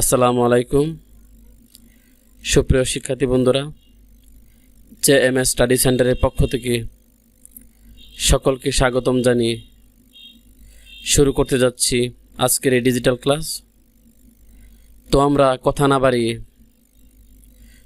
আসসালামু আলাইকুম। সুপ্রিয় শিক্ষার্থী বন্ধুরা, জে এম এস স্টাডি সেন্টারের পক্ষ থেকে সকলকে স্বাগতম জানিয়ে শুরু করতে যাচ্ছি আজকের এই ডিজিটাল ক্লাস তো আমরা কথা না বাড়িয়ে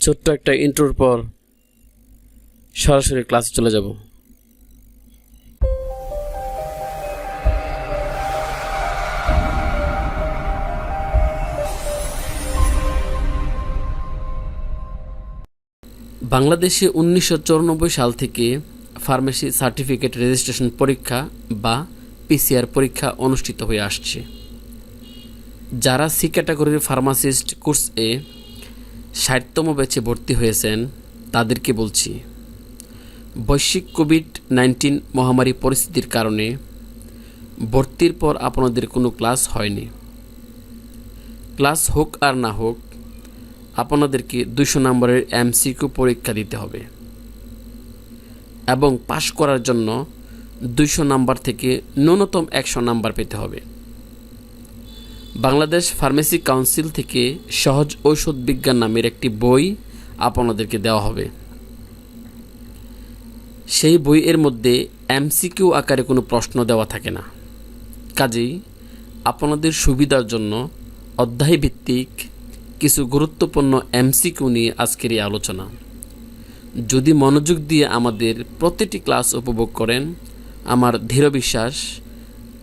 ছোট্ট একটা ইন্ট্রোর পর সরাসরি ক্লাসে চলে যাব। বাংলাদেশে উনিশশো চুরানব্বই সাল থেকে ফার্মেসি সার্টিফিকেট রেজিস্ট্রেশন পরীক্ষা বা পিসিআর পরীক্ষা অনুষ্ঠিত হয়ে আসছে। যারা সি ক্যাটাগরির ফার্মাসিস্ট কোর্স এ ষাটতম ব্যাচে ভর্তি হয়েছেন, তাদেরকে বলছি, বৈশ্বিক কোভিড নাইন্টিন মহামারী পরিস্থিতির কারণে ভর্তির পর আপনাদের কোনো ক্লাস হয়নি। ক্লাস হোক আর না হোক আপনাদেরকে দুশো নম্বরের এমসিকিউ পরীক্ষা দিতে হবে। এবং পাশ করার জন্য দুইশো নাম্বার থেকে ন্যূনতম একশো নাম্বার পেতে হবে। বাংলাদেশ ফার্মেসি কাউন্সিল থেকে সহজ ঔষধ বিজ্ঞান নামের একটি বই আপনাদেরকে দেওয়া হবে। সেই বইয়ের মধ্যে এমসিকিউ আকারে কোনো প্রশ্ন দেওয়া থাকে না। কাজেই আপনাদের সুবিধার জন্য অধ্যায়ভিত্তিক কিছু গুরুত্বপূর্ণ এমসিকিউ নিয়ে আজকের এই আলোচনা। যদি মনোযোগ দিয়ে আমাদের প্রতিটি ক্লাস উপভোগ করেন, আমার দৃঢ় বিশ্বাস,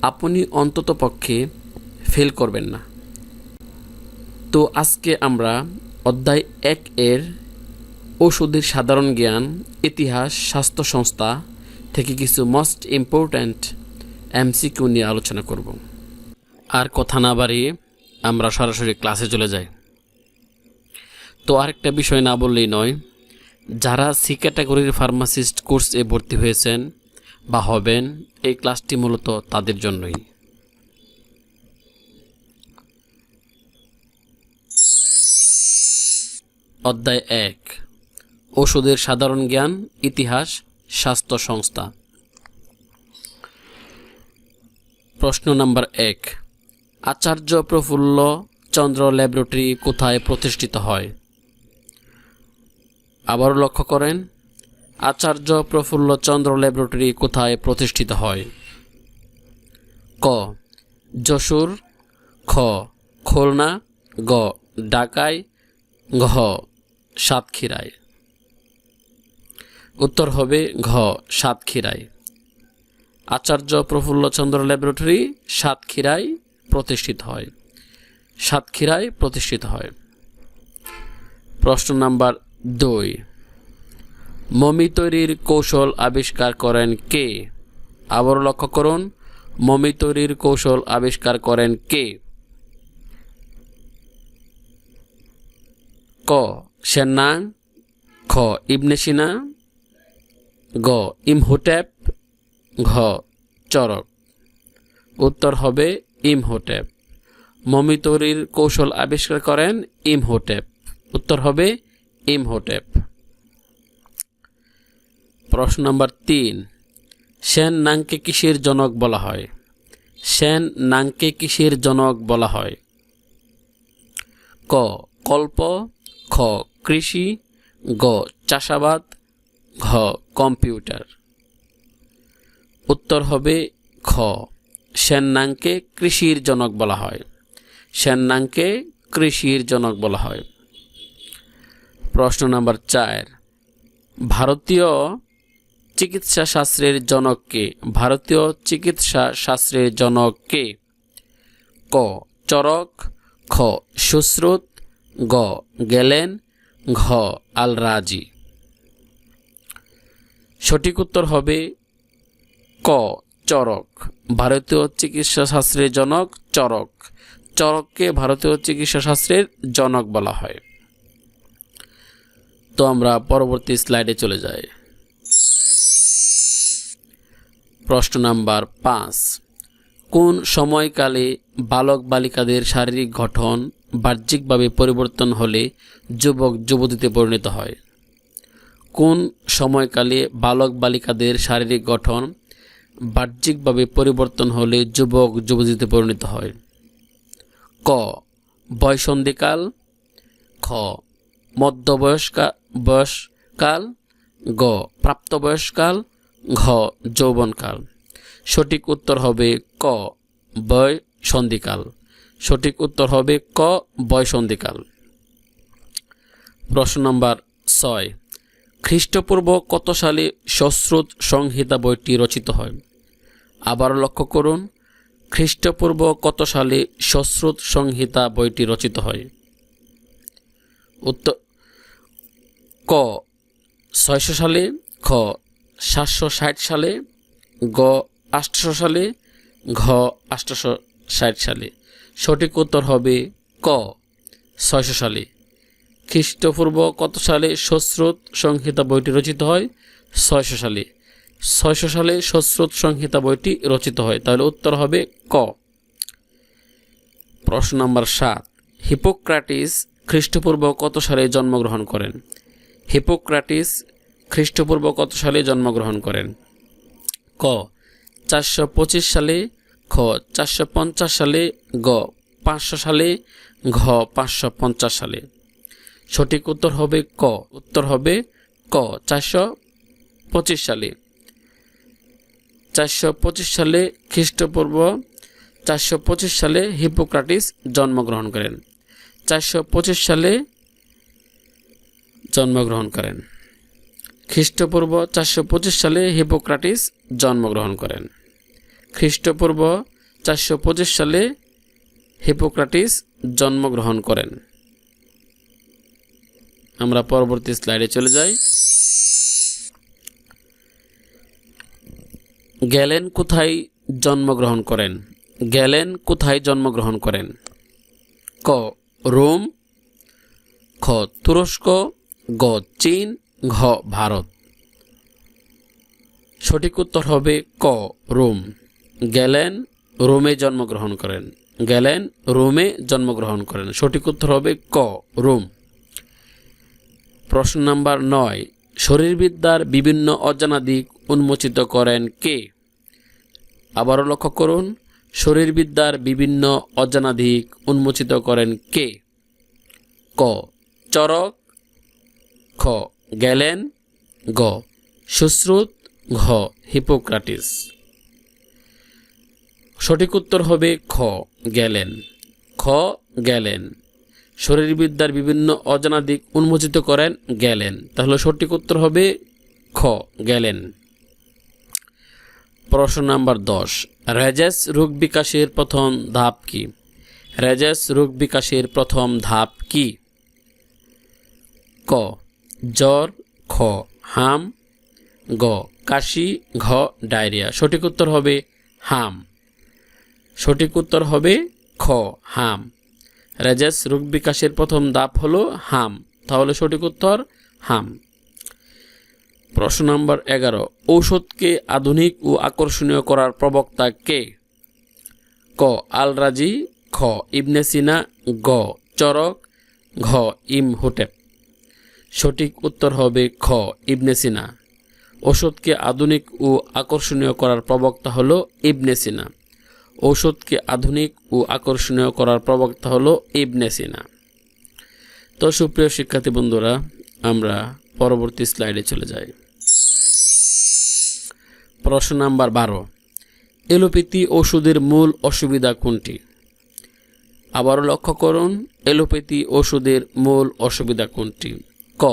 আপনি অন্তত পক্ষে ফেল করবেন না। তো আজকে আমরা অধ্যায় এক এর ওষুধের সাধারণ জ্ঞান, ইতিহাস, স্বাস্থ্য সংস্থা থেকে কিছু মোস্ট ইম্পর্ট্যান্ট এমসিকিউ নিয়ে আলোচনা করব। আর কথা না বাড়িয়ে আমরা সরাসরি ক্লাসে চলে যাই। তো আরেকটা বিষয় না বললেই নয়, যারা সি ক্যাটাগরির ফার্মাসিস্ট কোর্সে ভর্তি হয়েছেন বা হবেন, এই ক্লাসটি মূলত তাদের জন্যই। অধ্যায় এক, ওষুধের সাধারণ জ্ঞান, ইতিহাস, স্বাস্থ্য সংস্থা। প্রশ্ন নাম্বার এক, আচার্য প্রফুল্ল চন্দ্র ল্যাবরেটরি কোথায় প্রতিষ্ঠিত হয়? আবারও লক্ষ্য করেন, আচার্য প্রফুল্ল চন্দ্র ল্যাবরেটরি কোথায় প্রতিষ্ঠিত হয়? ক, যশোর, খ, খুলনা, গ ঢাকায় ঘ, সাতক্ষীরায়। উত্তর হবে ঘ, সাতক্ষীরায়। আচার্য প্রফুল্লচন্দ্র ল্যাবরেটরি সাতক্ষীরায় প্রতিষ্ঠিত হয়। সাতক্ষীরায় প্রতিষ্ঠিত হয়। প্রশ্ন নাম্বার দুই। মমি তৈরির কৌশল আবিষ্কার করেন কে? আবার লক্ষ্য করুন মমি তৈরির কৌশল আবিষ্কার করেন কে? ক, সেন্নাং খ ইবনে সিনা, গ ইমহোটেপ ঘ, চরক। উত্তর হবে ইমহোটেপ মমি তৈরির কৌশল আবিষ্কার করেন ইমহোটেপ উত্তর হবে ইমহোটেপ। প্রশ্ন নম্বর তিন, সেন নাংকে কিসের জনক বলা হয়? সেন নাংকে কিসের জনক বলা হয়? ক, কল্প, খ, কৃষি, গ, চাষাবাদ, ঘ, কম্পিউটার। উত্তর হবে খ সেননাংকে কৃষির জনক বলা হয়। সেননাংকে কৃষির জনক বলা হয়। প্রশ্ন নাম্বার চার। ভারতীয় চিকিৎসা শাস্ত্রের জনককে ভারতীয় চিকিৎসা শাস্ত্রের জনককে ক, চরক, খ, সুশ্রুত, গ, গেলেন, ঘ আল রাজি সঠিক উত্তর হবে ক, চরক। ভারতীয় চিকিৎসা শাস্ত্রের জনক চরক। চরককে ভারতীয় চিকিৎসা শাস্ত্রের জনক বলা হয়। তো আমরা পরবর্তী স্লাইডে চলে যাই। প্রশ্ন নাম্বার পাঁচ। কোন সময়কালে বালক বালিকাদের শারীরিক গঠন বাহ্যিকভাবে পরিবর্তন হলে যুবক যুবতীতে পরিণত হয়? কোন সময়কালে বালক বালিকাদের শারীরিক গঠন বাহ্যিকভাবে পরিবর্তন হলে যুবক যুবতীতে পরিণত হয়? ক. বয়সন্ধিকাল। খ. মধ্যবয়স্কা বয়সকাল, গ, প্রাপ্তবয়সকাল, ঘ, যৌবনকাল। সঠিক উত্তর হবে ক বয় সন্ধিকাল সঠিক উত্তর হবে ক, বয়সন্ধিকাল। প্রশ্ন নম্বর ছয়। খ্রিস্টপূর্ব কত সালে সশ্রুত সংহিতা বইটি রচিত হয়? আবার লক্ষ্য করুন, খ্রিস্টপূর্ব কত সালে সশ্রুত সংহিতা বইটি রচিত হয়? উত্তর ক, ছয়শো সালে খ সাতশো ষাট সালে, গ, আটশো সালে, ঘ, আটশো ষাট সালে। সঠিক উত্তর হবে ক, ছয়শো সালে। খ্রিস্টপূর্ব কত সালে সস্রোত সংহিতা বইটি রচিত হয়? ছয়শো সালে। ছয়শো সালে সস্রোত সংহিতা বইটি রচিত হয়। তাহলে উত্তর হবে ক। প্রশ্ন নম্বর সাত। হিপোক্রাটিস খ্রিস্টপূর্ব কত সালে জন্মগ্রহণ করেন? হিপোক্রাটিস খ্রিস্টপূর্ব কত সালে জন্মগ্রহণ করেন। ক, চারশো পঁচিশ সালে খ চারশো পঞ্চাশ সালে গ, পাঁচশো সালে ঘ, পাঁচশো পঞ্চাশ সালে। সঠিক উত্তর হবে ক। উত্তর হবে ক, চারশো পঁচিশ সালে। চারশো পঁচিশ সালে খ্রিস্টপূর্ব, চারশো পঁচিশ সালে হিপোক্রাটিস জন্মগ্রহণ করেন। চারশো পঁচিশ সালে জন্মগ্রহণ করেন। খ্রিস্টপূর্ব চারশো পঁচিশ সালে হিপোক্রাটিস জন্মগ্রহণ করেন। খ্রিস্টপূর্ব চারশো পঁচিশ সালে হিপোক্রাটিস জন্মগ্রহণ করেন। আমরা পরবর্তী স্লাইডে চলে যাই। গ্যালেন কোথায় জন্মগ্রহণ করেন? গ্যালেন কোথায় জন্মগ্রহণ করেন? ক, রোম। খ, তুরস্ক। গ, চীন, ঘ, ভারত। সঠিক উত্তর হবে ক, রোম। গ্যালেন রোমে জন্মগ্রহণ করেন। গেলেন, রোমে জন্মগ্রহণ করেন। সঠিক উত্তর হবে ক, রোম। প্রশ্ন নাম্বার নয়, শরীরবিদ্যার বিভিন্ন অজানা দিক উন্মোচিত করেন কে? আবারও লক্ষ্য করুন, শরীরবিদ্যার বিভিন্ন অজানা দিক উন্মোচিত করেন কে? ক, চরক খ গ্যালেন গ, সুশ্রুত, ঘ, হিপোক্রাটিস। সঠিক উত্তর হবে খ গ্যালেন খ গ্যালেন শরীরবিদ্যার বিভিন্ন অজানা দিক উন্মোচিত করেন গ্যালেন তাহলে সঠিক উত্তর হবে খ গ্যালেন প্রশ্ন নাম্বার দশ, রেজেস রোগ বিকাশের প্রথম ধাপ কি? রেজেস রোগ বিকাশের প্রথম ধাপ কি? ক জ্বর, খ, হাম, গ, কাশি, ঘ, ডায়রিয়া। সঠিক উত্তর হবে হাম। সঠিক উত্তর হবে খ, হাম। রেজেস রোগ বিকাশের প্রথম ধাপ হলো হাম। তাহলে সঠিক উত্তর হাম। প্রশ্ন নম্বর এগারো। ঔষধকে আধুনিক ও আকর্ষণীয় করার প্রবক্তা কে? ক আল রাজি খ, ইবনে সিনা, গ, চরক, ঘ ইম হোটেপ সঠিক উত্তর হবে খ। ইবনে সিনা। ওষুধকে আধুনিক ও আকর্ষণীয় করার প্রবক্তা হলো ইবনে সিনা। ঔষধকে আধুনিক ও আকর্ষণীয় করার প্রবক্তা হলো ইবনে সিনা। তো সুপ্রিয় শিক্ষার্থী বন্ধুরা, আমরা পরবর্তী স্লাইডে চলে যাই। প্রশ্ন নাম্বার বারো। এলোপ্যাথি ওষুধের মূল অসুবিধা কোনটি? আবারও লক্ষ্য করুন, এলোপ্যাথি ওষুধের মূল অসুবিধা কোনটি? ক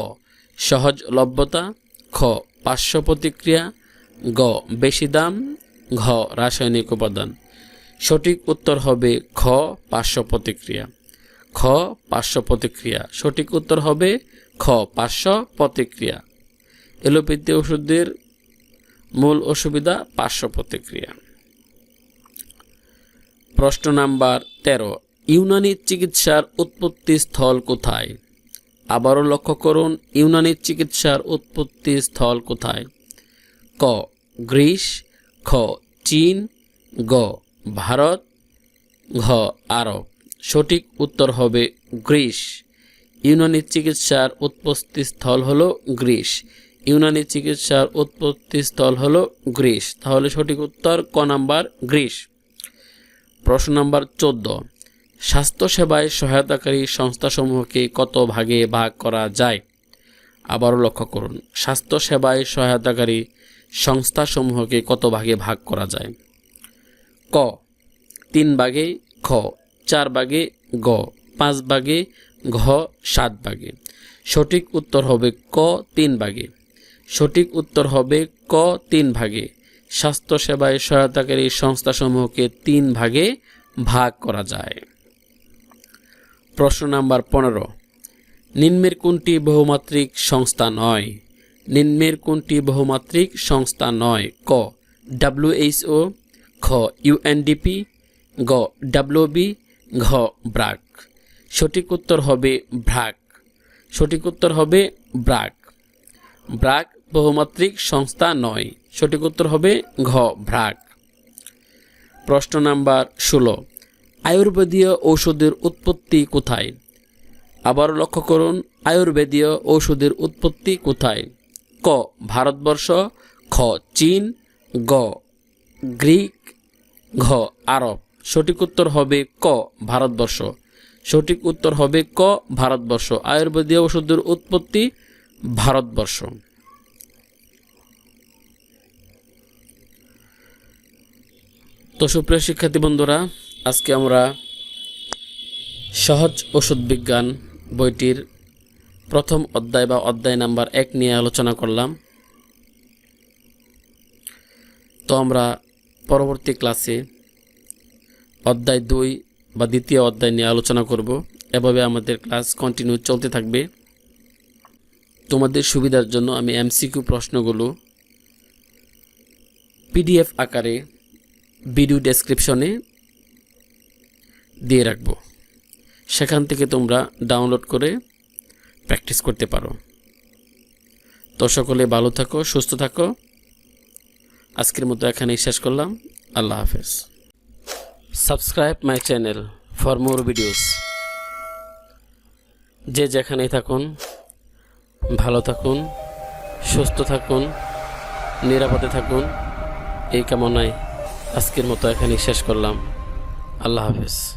সহজলভ্যতা খ পার্শ্ব প্রতিক্রিয়া গ, বেশি দাম, ঘ, রাসায়নিক উপাদান। সঠিক উত্তর হবে খ পার্শ্ব প্রতিক্রিয়া খ পার্শ্ব প্রতিক্রিয়া সঠিক উত্তর হবে খ পার্শ্ব প্রতিক্রিয়া এলোপ্যাথি ওষুধের মূল অসুবিধা পার্শ্ব প্রতিক্রিয়া প্রশ্ন নাম্বার তেরো, ইউনানি চিকিৎসার উৎপত্তি স্থল কোথায়? আবারও লক্ষ্য করুন ইউনানি চিকিৎসার উৎপত্তি স্থল কোথায়? ক, গ্রিস, খ, চীন, গ, ভারত, ঘ, আরব। সঠিক উত্তর হবে গ্রিস। ইউনানি চিকিৎসার উৎপত্তি স্থল হল গ্রিস। ইউনানি চিকিৎসার উৎপত্তি স্থল হল গ্রিস। তাহলে সঠিক উত্তর ক নাম্বার? গ্রিস। প্রশ্ন নাম্বার চোদ্দ। স্বাস্থ্যসেবায় সহায়তাকারী সংস্থাসমূহকে কত ভাগে ভাগ করা যায়? আবারও লক্ষ্য করুন, স্বাস্থ্যসেবায় সহায়তাকারী সংস্থাসমূহকে কত ভাগে ভাগ করা যায়? ক, তিন ভাগে খ চার ভাগে গ, পাঁচ ভাগে ঘ, সাত ভাগে। সঠিক উত্তর হবে ক, তিন ভাগে। সঠিক উত্তর হবে ক, তিন ভাগে। স্বাস্থ্যসেবায় সহায়তাকারী সংস্থাসমূহকে তিন ভাগে ভাগ করা যায়। প্রশ্ন নাম্বার পনেরো। নিম্নের কোনটি বহুমাত্রিক সংস্থা নয়? নিম্নের কোনটি বহুমাত্রিক সংস্থা নয়? ক ডাব্লিউএইচও খ ইউএনডিপি গ ডাব্লিউবি ঘ, ব্রাক। সঠিক উত্তর হবে ভ্রাক সঠিক উত্তর হবে ব্রাক। ব্রাক বহুমাত্রিক সংস্থা নয়। সঠিক উত্তর হবে ঘ ভ্রাক প্রশ্ন নাম্বার ষোলো। আয়ুর্বেদীয় ঔষধের উৎপত্তি কোথায়? আবার লক্ষ্য করুন, আয়ুর্বেদীয় ঔষধের উৎপত্তি কোথায়? ক, ভারতবর্ষ, খ, চীন, গ, গ্রিক, ঘ, আরব। সঠিক উত্তর হবে ক, ভারতবর্ষ। সঠিক উত্তর হবে ক, ভারতবর্ষ। আয়ুর্বেদীয় ওষুধের উৎপত্তি ভারতবর্ষ। তো সুপ্রিয় শিক্ষার্থী বন্ধুরা আজকে আমরা সহজ ওষুধ বিজ্ঞান বইটির প্রথম অধ্যায় বা অধ্যায় নাম্বার এক নিয়ে আলোচনা করলাম। তো আমরা পরবর্তী ক্লাসে অধ্যায় দুই বা দ্বিতীয় অধ্যায় নিয়ে আলোচনা করব। এভাবে আমাদের ক্লাস কন্টিনিউ চলতে থাকবে। তোমাদের সুবিধার জন্য আমি এমসিকিউ প্রশ্নগুলো পিডিএফ আকারে ভিডিও ডেসক্রিপশনে দিয়ে রাখব। সেখান থেকে তোমরা ডাউনলোড করে প্র্যাকটিস করতে পারো। তো সকলে ভালো থাকো, সুস্থ থাকো। আজকের মতো এখানেই শেষ করলাম। আল্লাহ হাফেজ। Subscribe my channel for more videos যে যেখানেই থাকুন, ভালো থাকুন, সুস্থ থাকুন, নিরাপদে থাকুন, এই কামনায় আজকের মতো এখানেই শেষ করলাম। আল্লাহ হাফেজ।